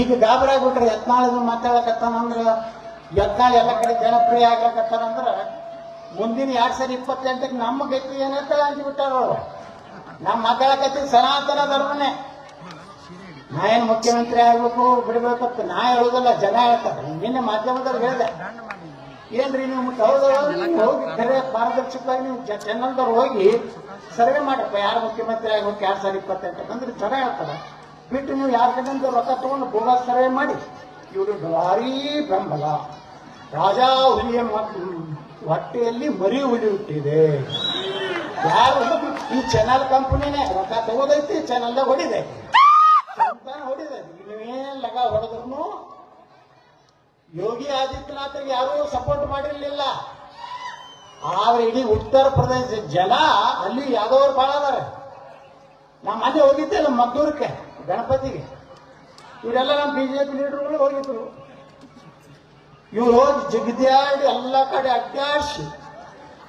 ಈಗ ಗಾಬರಿ ಆಗ್ಬಿಟ್ರೆ ಯತ್ನಾಳದ ಮಾತಾಡಕತ್ತಾನಂದ್ರ ಯತ್ನಾಳ್ ಎಲ್ಲ ಕಡೆ ಜನಪ್ರಿಯ ಆಗ್ಲಕತ್ತಾನಂದ್ರ ಮುಂದಿನ ಎರಡ್ ಸಾವಿರದ ಇಪ್ಪತ್ತೆಂಟಕ್ಕೆ ನಮ್ಮ ಗತಿ ಏನಂತ ಅಂದ್ಬಿಟ್ಟಾರ ನಮ್ ನಮ್ಮ ಮಾತಾಡಕತ್ತೀವಿ ಸನಾತನ ಧರ್ಮನೇ. ನಾ ಏನು ಮುಖ್ಯಮಂತ್ರಿ ಆಗ್ಬೇಕು ಬಿಡ್ಬೇಕಂತ ನಾ ಹೇಳುದಲ್ಲ, ಜನ ಹೇಳ್ತಾರೆ. ನಿನ್ನೆ ಮಾಧ್ಯಮದಲ್ಲಿ ಹೇಳಿದೆ. ಏನ್ರಿ ನೀವು ಹೋಗಿ ಬೇರೆ ಪಾರದರ್ಶಕವಾಗಿ ನೀವು ಚಾನಲ್ದವ್ರು ಹೋಗಿ ಸರ್ವೆ ಮಾಡಪ್ಪ, ಯಾರು ಮುಖ್ಯಮಂತ್ರಿ ಆಗ್ಬೇಕು, ಎರಡ್ ಸಾವಿರದ ಇಪ್ಪತ್ತೆಂಟಕ್ಕೆ ಅಂದ್ರೆ ಜನ ಹೇಳ್ತಾರೆ. ಬಿಟ್ಟು ನೀವು ಯಾರ ಕಡೆಯಿಂದ ರೊಕ್ಕ ತಗೊಂಡು ಸರ್ವೆ ಮಾಡಿ? ಇವರು ಭಾರೀ ಬೆಂಬಲ. ರಾಜಾ ಹುಲಿಯ ಹೊಟ್ಟೆಯಲ್ಲಿ ಮರಿ ಹುಲಿ ಹುಟ್ಟಿದೆ ಯಾರು ಈ ಚಾನಲ್ ಕಂಪನಿನೇ ರೊಕ್ಕ ತಗೋದೈತಿ ಚಾನಲ್ದಾಗ ಹೊಡಿದೆ. ಹೊಡಿದೆ. ನೀವೇನ್ ಲಗ ಹೊಡೆದ್ರು ಯೋಗಿ ಆದಿತ್ಯನಾಥ್ ಯಾರೂ ಸಪೋರ್ಟ್ ಮಾಡಿರ್ಲಿಲ್ಲ. ಆದ್ರೆ ಇಡೀ ಉತ್ತರ ಪ್ರದೇಶ ಜನ ಅಲ್ಲಿ ಯಾದವರು ಭಾಳ ಅದಾರೆ ನಾ ಮನೆ ಹೋಗಿದ್ದೆ ನಮ್ಮ ಮದ್ದೂರಕ್ಕೆ ಗಣಪತಿಗೆ. ಇವರೆಲ್ಲ ನಮ್ಮ ಬಿ ಜೆ ಪಿ ಲೀಡರ್ಗಳು ಹೋಗಿದ್ರು. ಇವ್ರು ಹೋಗಿ ಜಗದ್ಯಾಡಿ ಎಲ್ಲ ಕಡೆ ಅಡ್ಡಾಡಿಸಿ.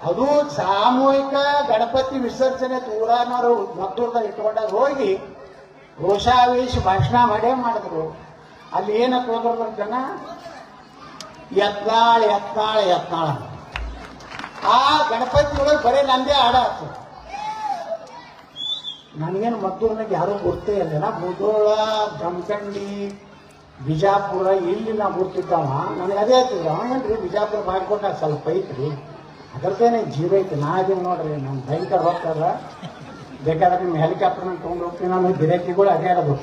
ಅದು ಸಾಮೂಹಿಕ ಗಣಪತಿ ವಿಸರ್ಜನೆ ಊರಾನವರು ಮದ್ದೂರ್ದಾಗ ಇಟ್ಕೊಂಡಾಗ ಹೋಗಿ ರೋಷಾವೇಶ ಭಾಷಣ ಮಾಡೇ ಮಾಡಿದ್ರು. ಅಲ್ಲಿ ಏನಕ್ಕೆ ಹೋದ್ರು ಜನ, ಯತ್ನಾಳ ಯತ್ನಾಳ ಯತ್ನಾಳ ಆ ಗಣಪತಿ ಒಳಗೆ ಬರೀ ನಂದೇ ಆಯ್ತು ನನಗೇನು ಅನ್ನೋಕ್ಕೆ ಯಾರೂ ಗೊತ್ತೇ ಇರಲಿಲ್ಲ. ಮುದೋಳ ಜಮಖಂಡಿ ಬಿಜಾಪುರ, ಇಲ್ಲಿ ನಾವು ಗುರ್ತಿದ್ದವ. ನನಗೆ ಅದೇ ಆಯ್ತದ ರೀ ಬಿಜಾಪುರ ಮಾಡ್ಕೊಂಡ ಸ್ವಲ್ಪ ಐತ್ರಿ. ಅದರದ್ದೇನೆ ಜೀವ ಐತಿ. ನಾ ಅದೀನಿ ನೋಡ್ರಿ ನಮ್ಮ ಭಯಂಕರ ಹೋಗ್ತದ ಬೇಕಾದ್ರೆ ನಿಮ್ಮ ಹೆಲಿಕಾಪ್ಟರ್ನ ತೊಗೊಂಡು ಹೋಗ್ತೀನಿ ನಮ್ಮ ಗಿರಾಕಿಗಳು ಇರೋದು.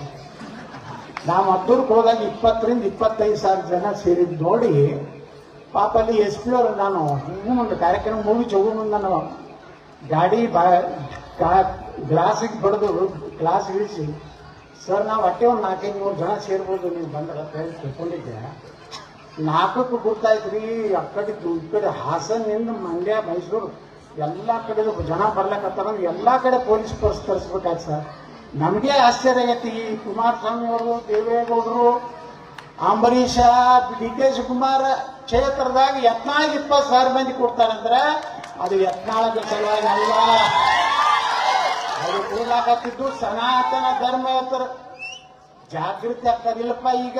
ನಾ ಮದ್ದೂರ್ಗೆ ಹೋದಾಗ ಇಪ್ಪತ್ತರಿಂದ ಇಪ್ಪತ್ತೈದು ಸಾವಿರ ಜನ ಸೇರಿದ್ ನೋಡಿ, ಪಾಪ ಅಲ್ಲಿ ಎಸ್ ಪಿ ಅವರು ನಾನು ಇನ್ನೂ ಒಂದು ಕಾರ್ಯಕ್ರಮ ಮೂವಿ ಮುಂದೆ ನಾನು ಗಾಡಿ ಬಾ ಗ್ಲಾಸಿಗೆ ಬಡಿದು ಗ್ಲಾಸ್ ಇಳಿಸಿ, ಸರ್, ನಾವು ಅಟ್ಟೆ ಒಂದು ನಾಲ್ಕೈದು ಮೂರು ಜನ ಸೇರ್ಬೋದು, ನೀವು ಬಂದ್ರೆ ಹೇಳಿ ತಿಳ್ಕೊಂಡಿದ್ದೆ. ನಾಲ್ಕಕ್ಕೂ ಗೊತ್ತಾಯ್ತು ರೀ ಆ ಕಡೆ ಈ ಕಡೆ ಹಾಸನಿಂದ ಮಂಡ್ಯ, ಮೈಸೂರು, ಎಲ್ಲ ಕಡೆ ಜನ ಬರ್ಲಕತ್ತಾರ, ಎಲ್ಲ ಕಡೆ ಪೊಲೀಸ್ ಪರ್ಸ್ ತರಿಸ್ಬೇಕಾಯ್ತು ಸರ್. ನಮಗೆ ಆಶ್ಚರ್ಯ ಆಗೈತಿ, ಈ ಕುಮಾರಸ್ವಾಮಿ ಅವರು, ದೇವೇಗೌಡರು, ಅಂಬರೀಷ ಡಿ ಕೆ ಶಿವಕುಮಾರ್ ಕ್ಷೇತ್ರದಾಗ ಯತ್ನಾಳಿಗೆ ಇಪ್ಪತ್ತು ಸಾವಿರ ಮಂದಿ ಕೊಡ್ತಾರಂದ್ರೆ, ಅದು ಯತ್ನಾಳದ ಸಲುವಾಗಿ ಅಲ್ಲ ಅದು ಕೂಡ್ಲಾಕತ್ತಿದ್ದು ಸನಾತನ ಧರ್ಮ ಜಾಗೃತಿ ಆಗ್ತಾರಿಲ್ಲಪ್ಪ ಈಗ